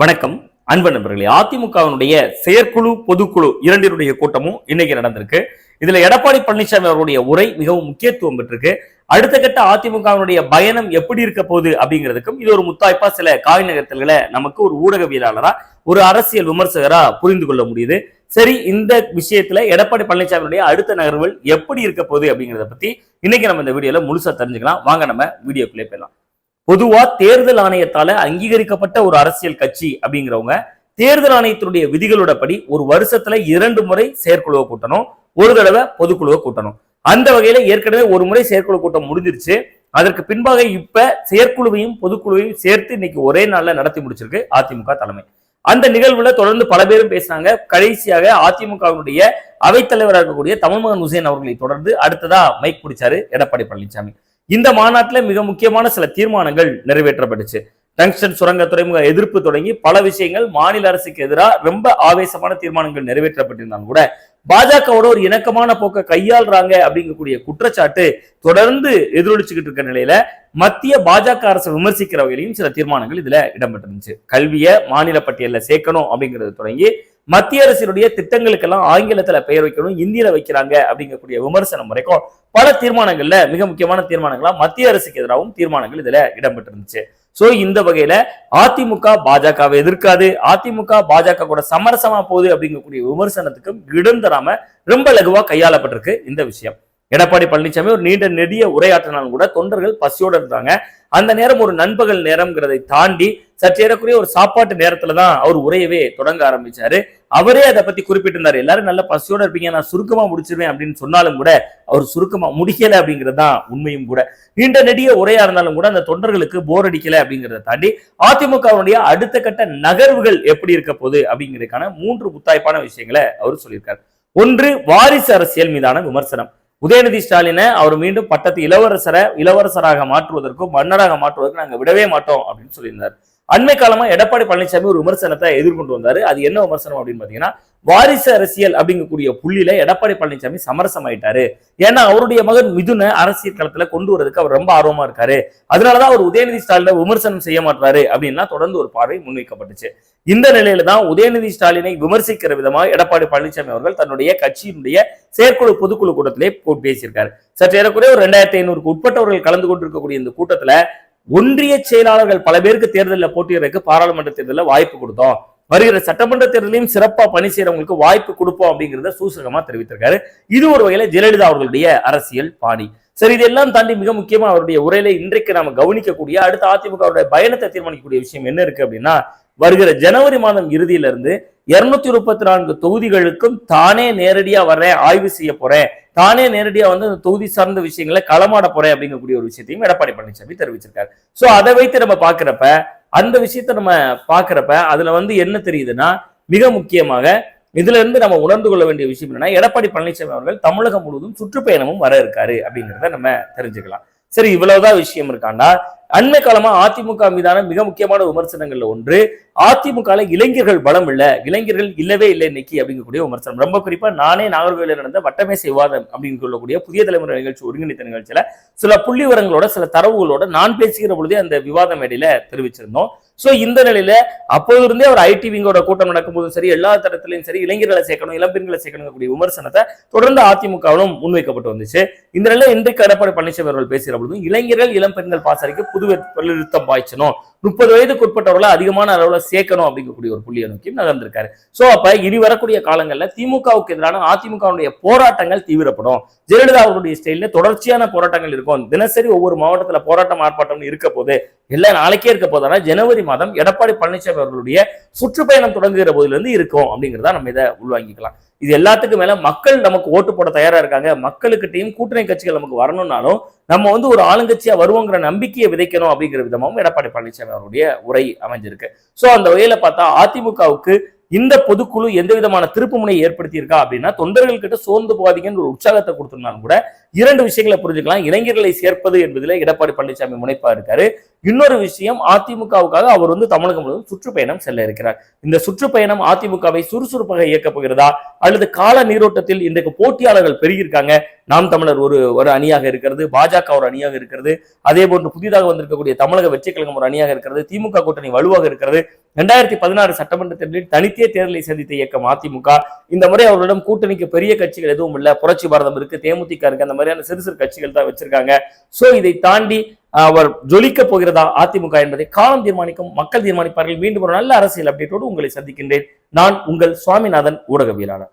வணக்கம். அன்பு நண்பர்களே அதிமுகவினுடைய செயற்குழு பொதுக்குழு இரண்டினுடைய கூட்டமும் இன்னைக்கு நடந்திருக்கு. இதுல எடப்பாடி பழனிசாமி அவருடைய உரை மிகவும் முக்கியத்துவம் பெற்றிருக்கு. அடுத்த கட்ட அதிமுகவினுடைய பயணம் எப்படி இருக்க போகுது அப்படிங்கிறதுக்கும் இது ஒரு முத்தாய்ப்பா சில காய் நகர்த்தல்களை நமக்கு ஒரு ஊடகவியலாளரா ஒரு அரசியல் விமர்சகரா புரிந்து கொள்ள முடியுது. சரி இந்த விஷயத்துல எடப்பாடி பழனிசாமியுடைய அடுத்த நகர்வுகள் எப்படி இருக்க போகுது அப்படிங்கிறத பத்தி இன்னைக்கு நம்ம இந்த வீடியோல முழுசா தெரிஞ்சுக்கலாம். வாங்க நம்ம வீடியோக்குள்ளே போயிடலாம். பொதுவா தேர்தல் ஆணையத்தால அங்கீகரிக்கப்பட்ட ஒரு அரசியல் கட்சி அப்படிங்கிறவங்க தேர்தல் ஆணையத்தினுடைய விதிகளோட படி ஒரு வருஷத்துல இரண்டு முறை செயற்குழுவை கூட்டணும் ஒரு தடவை பொதுக்குழுவை கூட்டணும். அந்த வகையில ஏற்கனவே ஒரு முறை செயற்குழு கூட்டம் முடிஞ்சிருச்சு. அதற்கு பின்பாக இப்ப செயற்குழுவையும் பொதுக்குழுவையும் சேர்த்து இன்னைக்கு ஒரே நாள்ல நடத்தி முடிச்சிருக்கு அதிமுக தலைமை. அந்த நிகழ்வுல தொடர்ந்து பல பேரும் பேசினாங்க. கடைசியாக அதிமுகவினுடைய அவைத்தலைவராக இருக்கக்கூடிய தமிழ்மகன் உசேன் அவர்களை தொடர்ந்து அடுத்ததா மைக் பிடிச்சாரு எடப்பாடி பழனிசாமி. இந்த மாநாட்டில் மிக முக்கியமான சில தீர்மானங்கள் நிறைவேற்றப்பட்டுச்சு. டங்ஸ்டன் சுரங்க துறைமுக எதிர்ப்பு தொடங்கி பல விஷயங்கள் மாநில அரசுக்கு எதிராக ரொம்ப ஆவேசமான தீர்மானங்கள் நிறைவேற்றப்பட்டிருந்தாலும் கூட பாஜகவோட ஒரு இணக்கமான போக்கை கையாளுறாங்க அப்படிங்கக்கூடிய குற்றச்சாட்டு தொடர்ந்து எதிரொலிச்சுக்கிட்டு இருக்க நிலையில மத்திய பாஜக அரசு விமர்சிக்கிற வகையிலையும் சில தீர்மானங்கள் இதுல இடம்பெற்றிருந்துச்சு. கல்வியை மாநில பட்டியலில் சேர்க்கணும் அப்படிங்கிறது தொடங்கி மத்திய அரசினுடைய திட்டங்களுக்கெல்லாம் ஆங்கிலத்துல பெயர் வைக்கணும் இந்தியில வைக்கிறாங்க அப்படிங்கக்கூடிய விமர்சனம் வரைக்கும் பல தீர்மானங்கள்ல மிக முக்கியமான தீர்மானங்களா மத்திய அரசுக்கு எதிராகவும் தீர்மானங்கள் இதுல இடம்பெற்றிருந்துச்சு. சோ இந்த வகையில அதிமுக பாஜகவை எதிர்க்காது. அதிமுக பாஜக கூட சமரசமா போகுது அப்படிங்கக்கூடிய விமர்சனத்துக்கும் இடம் தராம ரொம்ப லகுவா கையாளப்பட்டிருக்கு இந்த விஷயம். எடப்பாடி பழனிசாமி ஒரு நீண்ட நெடிய உரையாற்றினாலும் கூட தொண்டர்கள் பசியோட இருந்தாங்க. அந்த நேரம் ஒரு நண்பகல் நேரம்ங்கிறதை தாண்டி சற்று ஏறக்குறைய ஒரு சாப்பாட்டு நேரத்துல தான் அவர் உரையவே தொடங்க ஆரம்பிச்சாரு. அவரே அதை பத்தி குறிப்பிட்டிருந்தாரு. எல்லாரும் நல்ல பசியோட இருப்பீங்க நான் சுருக்கமா முடிச்சிருவேன் அப்படின்னு சொன்னாலும் கூட அவர் சுருக்கமா முடிக்கல அப்படிங்கிறது தான் உண்மையும் கூட. நீண்ட நெடிய உரையா இருந்தாலும் கூட அந்த தொண்டர்களுக்கு போர் அடிக்கல அப்படிங்கிறத தாண்டி அதிமுகவுடைய அடுத்த கட்ட நகர்வுகள் எப்படி இருக்க போகுது அப்படிங்கிறதுக்கான மூன்று புத்தாய்ப்பான விஷயங்களை அவர் சொல்லியிருக்காரு. ஒன்று வாரிசு அரசியல் மீதான விமர்சனம். உதயநிதி ஸ்டாலினை அவர் மீண்டும் பட்டத்து இளவரசரை இளவரசராக மாற்றுவதற்கும் மன்னராக மாற்றுவதற்கும் நாங்க விடவே மாட்டோம் அப்படின்னு சொல்லியிருந்தார். அண்மை காலமா எடப்பாடி பழனிசாமி ஒரு விமர்சனத்தை எதிர்கொண்டு வந்தாரு. அது என்ன விமர்சனம் அப்படின்னு பாத்தீங்கன்னா வாரிசு அரசியல் அப்படிங்கக்கூடிய புள்ளியில எடப்பாடி பழனிசாமி சமரசமாயிட்டாரு ஏன்னா அவருடைய மகன் மிதுன அரசியல் களத்துல கொண்டு வரதுக்கு அவர் ரொம்ப ஆர்வமா இருக்காரு. அதனாலதான் அவர் உதயநிதி ஸ்டாலினை விமர்சனம் செய்ய மாட்டாரு அப்படின்னா தொடர்ந்து ஒரு பார்வை முன்வைக்கப்பட்டுச்சு. இந்த நிலையில தான் உதயநிதி ஸ்டாலினை விமர்சிக்கிற விதமா எடப்பாடி பழனிசாமி அவர்கள் தன்னுடைய கட்சியினுடைய செயற்குழு பொதுக்குழு கூட்டத்திலே பேசியிருக்காரு. சற்று ஏறக்குறைய ஒரு ரெண்டாயிரத்தி ஐநூறுக்கு உட்பட்டவர்கள் கலந்து கொண்டிருக்கக்கூடிய இந்த கூட்டத்துல ஒன்றிய செயலாளர்கள் பல பேருக்கு தேர்தலில் போட்டியிடறதுக்கு பாராளுமன்ற தேர்தலில் வாய்ப்பு கொடுத்தோம். வருகிற சட்டமன்ற தேர்தலையும் சிறப்பாக பணி செய்யறவங்களுக்கு வாய்ப்பு கொடுப்போம் அப்படிங்கிறத சூசகமா தெரிவித்திருக்காரு. இது ஒரு வகையில ஜெயலலிதா அவர்களுடைய அரசியல் பாணி. சரி இதெல்லாம் தாண்டி மிக முக்கியமா அவருடைய உரையில இன்றைக்கு நாம கவனிக்கக்கூடிய அடுத்த அதிமுக அவருடைய பயணத்தை தீர்மானிக்கக்கூடிய விஷயம் என்ன இருக்கு அப்படின்னா வருகிற ஜனவரி மாதம் இறுதியில இருந்து இருநூத்தி முப்பத்தி நான்கு தொகுதிகளுக்கும் தானே நேரடியா வர்றேன் ஆய்வு செய்ய போறேன். தானே நேரடியா வந்து அந்த தொகுதி சார்ந்த விஷயங்களை களமாட போறேன் அப்படிங்கக்கூடிய ஒரு விஷயத்தையும் எடப்பாடி பழனிசாமி தெரிவிச்சிருக்காரு. சோ அதை வைத்து நம்ம பாக்குறப்ப அந்த விஷயத்த நம்ம பார்க்குறப்ப அதுல வந்து என்ன தெரியுதுன்னா மிக முக்கியமாக இதுல இருந்து நம்ம உணர்ந்து கொள்ள வேண்டிய விஷயம் என்னன்னா எடப்பாடி பழனிசாமி அவர்கள் தமிழகம் முழுவதும் சுற்றுப்பயணமும் வர இருக்காரு அப்படிங்கிறத நம்ம தெரிஞ்சுக்கலாம். சரி இவ்வளவுதான் விஷயம் இருக்காண்டா? அண்மை காலமா அதிமுக மீதான மிக முக்கியமான விமர்சனங்கள்ல ஒன்று அதிமுக இளைஞர்கள் பலம் இல்ல இளைஞர்கள் இல்லவே இல்லை இன்னைக்கு அப்படிங்கக்கூடிய விமர்சனம். ரொம்ப குறிப்பா நானே நாகர்கோவிலில் நடந்த வட்டமேசை விவாதம் அப்படின்னு சொல்லக்கூடிய புதிய தலைமுறை நிகழ்ச்சி ஒருங்கிணைத்த நிகழ்ச்சியில சில புள்ளி விவரங்களோட சில தரவுகளோட நான் பேசுகிற பொழுதே அந்த விவாத மேடையில தெரிவிச்சிருந்தோம். சோ இந்த நிலையில அப்போது இருந்தே ஒரு ஐடி விங்கோட கூட்டம் நடக்கும்போதும் சரி எல்லா தரத்திலையும் சரி இளைஞர்களை சேர்க்கணும் இளம்பெண்களை சேர்க்கணும் கூடிய விமர்சனத்தை தொடர்ந்து அதிமுகவிலும் முன்வைக்கப்பட்டு வந்துச்சு. இந்த நிலையில இன்றைக்கு எடப்பாடி பழனிசாமி அவர்கள் பேசுகிற பொழுதும் இளைஞர்கள் இளம்பெண்கள் பாசறைக்கு புது நிறுத்தம் பாய்ச்சணும். முப்பது வயதுக்கு உட்பட்டவர்களை அதிகமான அளவில் சேர்க்கணும் அப்படிங்கக்கூடிய ஒரு புள்ளியை நோக்கி நகர்ந்திருக்காரு. ஸோ அப்போ இனி வரக்கூடிய காலங்களில் திமுகவுக்கு எதிரான அதிமுகவுடைய போராட்டங்கள் தீவிரப்படும். ஜெயலலிதா அவருடைய ஸ்டைலில் தொடர்ச்சியான போராட்டங்கள் இருக்கும். தினசரி ஒவ்வொரு மாவட்டத்தில் போராட்டம் ஆர்ப்பாட்டம் இருக்க போது எல்லாம் நாளைக்கே இருக்க போதானா ஜனவரி மாதம் எடப்பாடி பழனிசாமி அவர்களுடைய சுற்றுப்பயணம் தொடங்குகிற போதிலிருந்து இருக்கும் அப்படிங்கிறத நம்ம இதை உள்வாங்கிக்கலாம். இது எல்லாத்துக்கும் மேல மக்கள் நமக்கு ஓட்டு போட தயாரா இருக்காங்க. மக்களுக்கிட்டையும் கூட்டணி கட்சிகள் நமக்கு வரணும்னாலும் நம்ம வந்து ஒரு ஆளுங்கட்சியா வருவோங்கிற நம்பிக்கையை விதைக்கணும் அப்படிங்கிற விதமாகவும் எடப்பாடி பழனிசாமி அவருடைய உரை அமைஞ்சிருக்கு. சோ அந்த வகையில பார்த்தா அதிமுகவுக்கு இந்த பொதுக்குழு எந்த விதமான திருப்புமுனை ஏற்படுத்தியிருக்கா ஏற்படுத்தி இருக்கா அப்படின்னா தொண்டர்கள் கிட்ட சோர்ந்து போகாதீங்கன்னு ஒரு உற்சாகத்தை கொடுத்திருந்தாலும் கூட இரண்டு விஷயங்களை புரிஞ்சுக்கலாம். இளைஞர்களை சேர்ப்பது என்பதில் எடப்பாடி பழனிசாமி முனைப்பா இருக்காரு. இன்னொரு விஷயம் அதிமுகவுக்காக அவர் வந்து தமிழகம் முழுவதும் சுற்றுப்பயணம் செல்ல இருக்கிறார். இந்த சுற்றுப்பயணம் அதிமுகவை சுறுசுறுப்பாக இயக்கப் போகிறதா? அல்லது கால நீரோட்டத்தில் இன்றைக்கு போட்டியாளர்கள் பெருகியிருக்காங்க. நாம் தமிழர் ஒரு ஒரு அணியாக இருக்கிறது பாஜக ஒரு அணியாக இருக்கிறது. அதே போன்று புதிதாக வந்திருக்கக்கூடிய தமிழக வெற்றி கழகம் ஒரு அணியாக இருக்கிறது திமுக கூட்டணி வலுவாக இருக்கிறது. ரெண்டாயிரத்தி பதினாறு சட்டமன்ற தேர்தலில் தனித்தே தேர்தலை சந்தித்த இயக்கம் அதிமுக. இந்த முறை அவர்களிடம் கூட்டணிக்கு பெரிய கட்சிகள் எதுவும் இல்லை. புரட்சி பாரதம் இருக்கு தேமுதிக இருக்கு அந்த மாதிரியான சிறு சிறு கட்சிகள் தான் வச்சிருக்காங்க. சோ இதை தாண்டி அவர் ஜொலிக்க போகிறதா அதிமுக என்பதை காலம் தீர்மானிக்கும் மக்கள் தீர்மானிப்பார்கள். மீண்டும் ஒரு நல்ல அரசியல் அப்டேட்டோடு உங்களை சந்திக்கின்றேன். நான் உங்கள் சுவாமிநாதன் ஊடகவியலாளர்.